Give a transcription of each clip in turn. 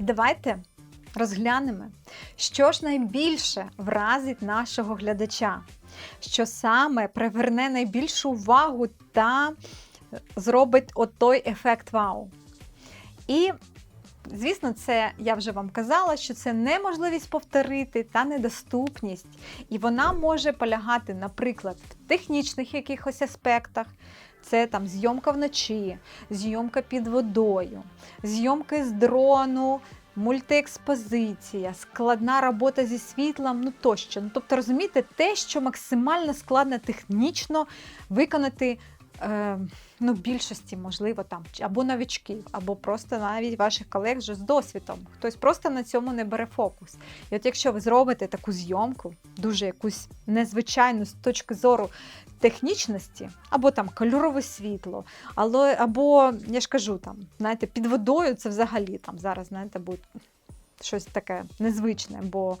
І давайте розглянемо, що ж найбільше вразить нашого глядача, що саме приверне найбільшу увагу та зробить отой ефект вау. І, звісно, це я вже вам казала, що це неможливість повторити та недоступність. І вона може полягати, наприклад, в технічних якихось аспектах. Це там зйомка вночі, зйомка під водою, зйомки з дрону, мультиекспозиція, складна робота зі світлом, ну тощо. Ну, тобто, розумієте, те, що максимально складно технічно виконати е, ну, більшості, можливо, там або новичків, або просто навіть ваших колег вже з досвідом. Хтось просто на цьому не бере фокус. І от якщо ви зробите таку зйомку, дуже якусь незвичайну з точки зору технічності, або там кольорове світло, але, або, я ж кажу, там, знаєте, під водою це взагалі там зараз, знаєте, буде щось таке незвичне, бо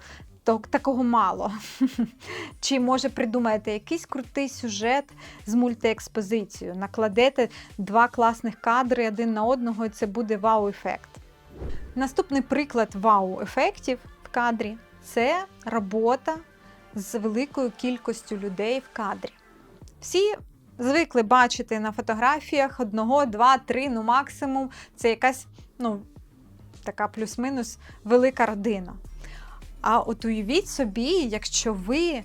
такого мало. Чи може придумаєте якийсь крутий сюжет з мультиекспозицією, накладете два класних кадри один на одного, і це буде вау-ефект. Наступний приклад вау-ефектів в кадрі це робота з великою кількістю людей в кадрі. Всі звикли бачити на фотографіях одного, два, три, ну максимум. Це якась, ну, така плюс-мінус велика родина. А от уявіть собі, якщо ви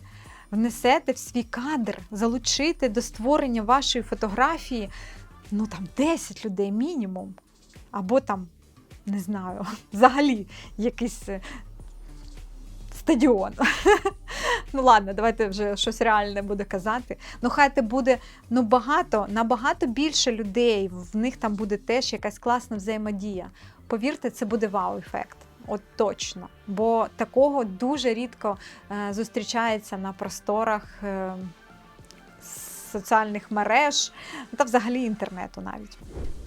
внесете в свій кадр, залучите до створення вашої фотографії, ну там 10 людей мінімум, або там, не знаю, взагалі якийсь е, стадіон. Ну ладно, давайте вже щось реальне буду казати. Ну, хай це буде ну, багато, набагато більше людей, в них там буде теж якась класна взаємодія. Повірте, це буде вау-ефект. От точно. Бо такого дуже рідко е, зустрічається на просторах е, соціальних мереж та взагалі інтернету навіть.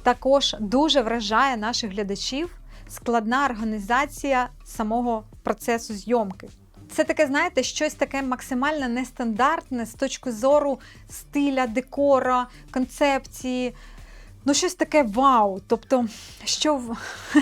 Також дуже вражає наших глядачів складна організація самого процесу зйомки. Це таке, знаєте, щось таке максимально нестандартне з точки зору стиля, декора, концепції. Ну, щось таке вау. Тобто, що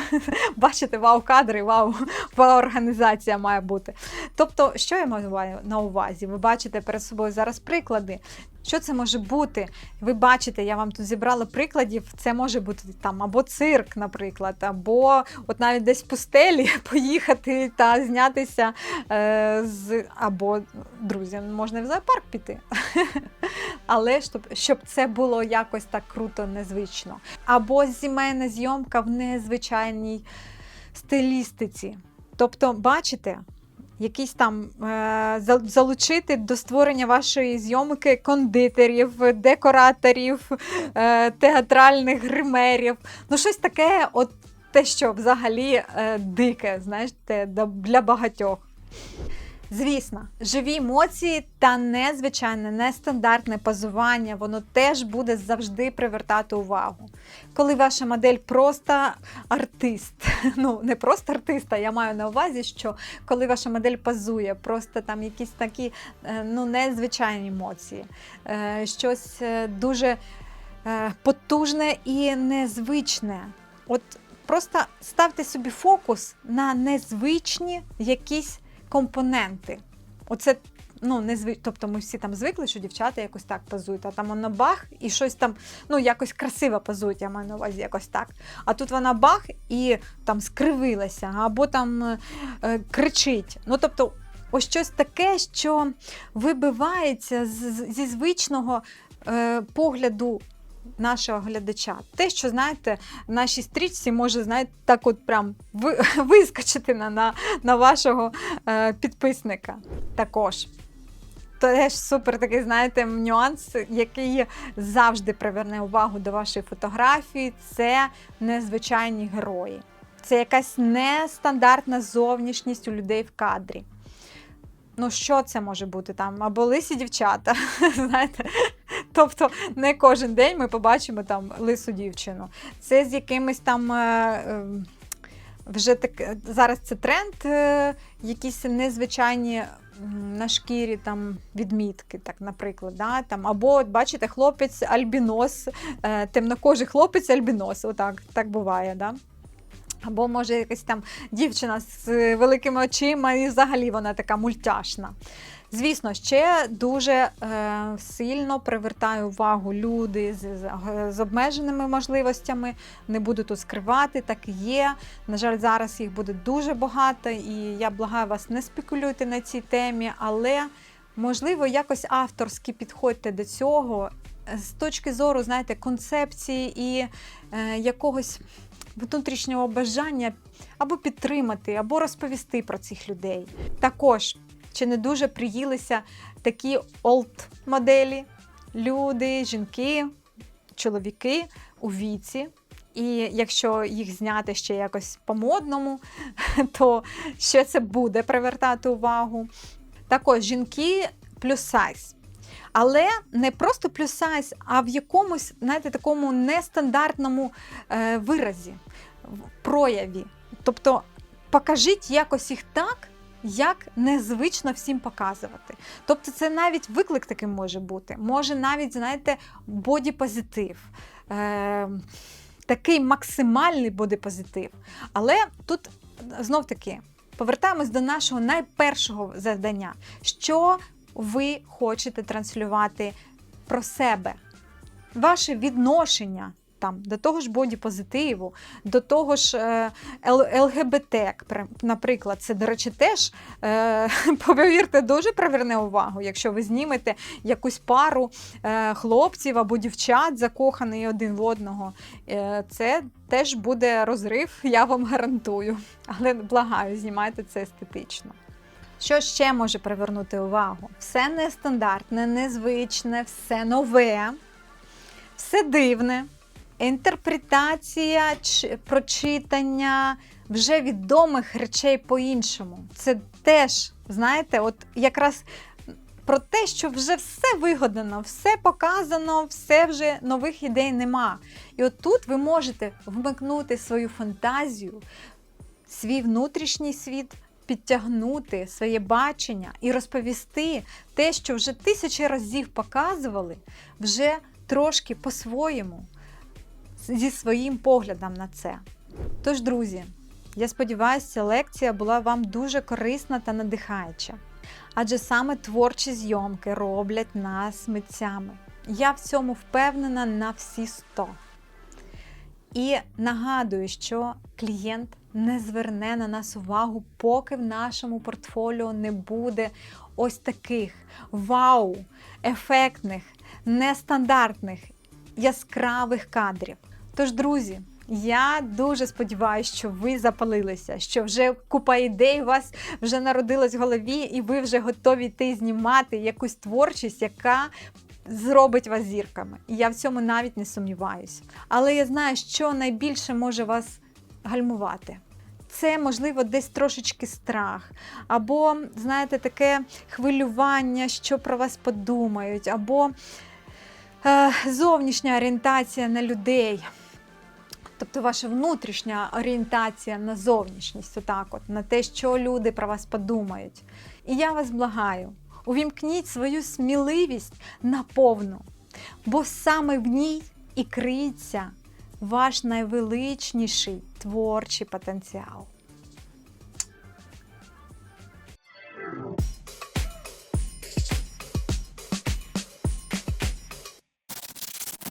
бачите, вау-кадри, вау, вау-організація має бути. Тобто, що я маю на увазі? Ви бачите перед собою зараз приклади. Що це може бути? Ви бачите, я вам тут зібрала прикладів. Це може бути там або цирк, наприклад, або от навіть десь в пустелі поїхати та знятися е, з або друзі, можна в зоопарк піти. Але щоб, щоб це було якось так круто, незвично. Або сімейна зйомка в незвичайній стилістиці. Тобто, бачите, якісь там е, залучити до створення вашої зйомки кондитерів, декораторів, е, театральних гримерів. Ну, щось таке, от те, що взагалі е, дике, знаєте, для багатьох. Звісно, живі емоції та незвичайне, нестандартне позування, воно теж буде завжди привертати увагу. Коли ваша модель просто артист, ну не просто артист, а я маю на увазі, що коли ваша модель позує, просто там якісь такі е, ну, незвичайні емоції, е, щось е, дуже потужне і незвичне. От просто ставте собі фокус на незвичні якісь компоненти. Оце ну, незви... Тобто ми всі там звикли, що дівчата якось так позують, а там вона бах і щось там ну, якось красиво позують, я маю на увазі якось так. А тут вона бах і там скривилася, або там е, кричить. Ну, тобто, ось щось таке, що вибивається з- зі звичного е, погляду нашого глядача. Те, що, знаєте, нашій стрічці може, знаєте, так от прям вискочити на, на, на вашого е, підписника. Також. Теж супер такий, знаєте, нюанс, який завжди приверне увагу до вашої фотографії, це незвичайні герої. Це якась нестандартна зовнішність у людей в кадрі. Ну, що це може бути там? Або лисі дівчата, знаєте. Тобто не кожен день ми побачимо там лису дівчину. Це з якимись там. Е, е, вже так зараз це тренд, е, якісь незвичайні на шкірі там відмітки, так, наприклад. Да? Там, або, от бачите, хлопець альбінос, темнокожий хлопець альбінос. Отак так буває. Да? Або може якась там дівчина з великими очима, і взагалі вона така мультяшна. Звісно, ще дуже е, сильно привертає увагу люди з, з, обмеженими можливостями. Не буду тут скривати, так і є. На жаль, зараз їх буде дуже багато, і я благаю вас, не спекулюйте на цій темі, але можливо якось авторськи підходьте до цього з точки зору, знаєте, концепції і е, якогось внутрішнього бажання або підтримати, або розповісти про цих людей. Також чи не дуже приїлися такі олд моделі, люди, жінки, чоловіки у віці. І якщо їх зняти ще якось по-модному, то ще це буде привертати увагу. Також жінки плюс сайз. Але не просто плюс сайз, а в якомусь, знаєте, такому нестандартному е, виразі, прояві. Тобто покажіть якось їх так, як незвично всім показувати. Тобто, це навіть виклик таким може бути. Може навіть, знаєте, бодіпозитив. Е, такий максимальний бодипозитив. Але тут знов таки повертаємось до нашого найпершого завдання. Що ви хочете транслювати про себе? Ваше відношення там, до того ж бодіпозитиву, до того ж е, ЛГБТ, наприклад, це, до речі, теж, е, повірте, дуже приверне увагу, якщо ви знімете якусь пару е, хлопців або дівчат, закоханий один в одного. Це теж буде розрив, я вам гарантую. Але благаю, знімайте це естетично. Що ще може привернути увагу? Все нестандартне, незвичне, все нове, все дивне. Інтерпретація, чи- прочитання вже відомих речей по-іншому. Це теж, знаєте, от якраз про те, що вже все вигадано, все показано, все вже нових ідей нема. І от тут ви можете вмикнути свою фантазію, свій внутрішній світ, підтягнути своє бачення і розповісти те, що вже тисячі разів показували, вже трошки по-своєму, зі своїм поглядом на це. Тож, друзі, я сподіваюся, лекція була вам дуже корисна та надихаюча. Адже саме творчі зйомки роблять нас митцями. Я в цьому впевнена на всі 100. І нагадую, що клієнт не зверне на нас увагу, поки в нашому портфоліо не буде ось таких вау, ефектних, нестандартних, яскравих кадрів. Тож, друзі, я дуже сподіваюся, що ви запалилися, що вже купа ідей у вас вже народилась в голові, і ви вже готові йти знімати якусь творчість, яка зробить вас зірками. І я в цьому навіть не сумніваюся. Але я знаю, що найбільше може вас гальмувати. Це, можливо, десь трошечки страх, або, знаєте, таке хвилювання, що про вас подумають, або е, зовнішня орієнтація на людей. Тобто ваша внутрішня орієнтація на зовнішність, отак от, на те, що люди про вас подумають. І я вас благаю, увімкніть свою сміливість наповну, бо саме в ній і криється ваш найвеличніший творчий потенціал.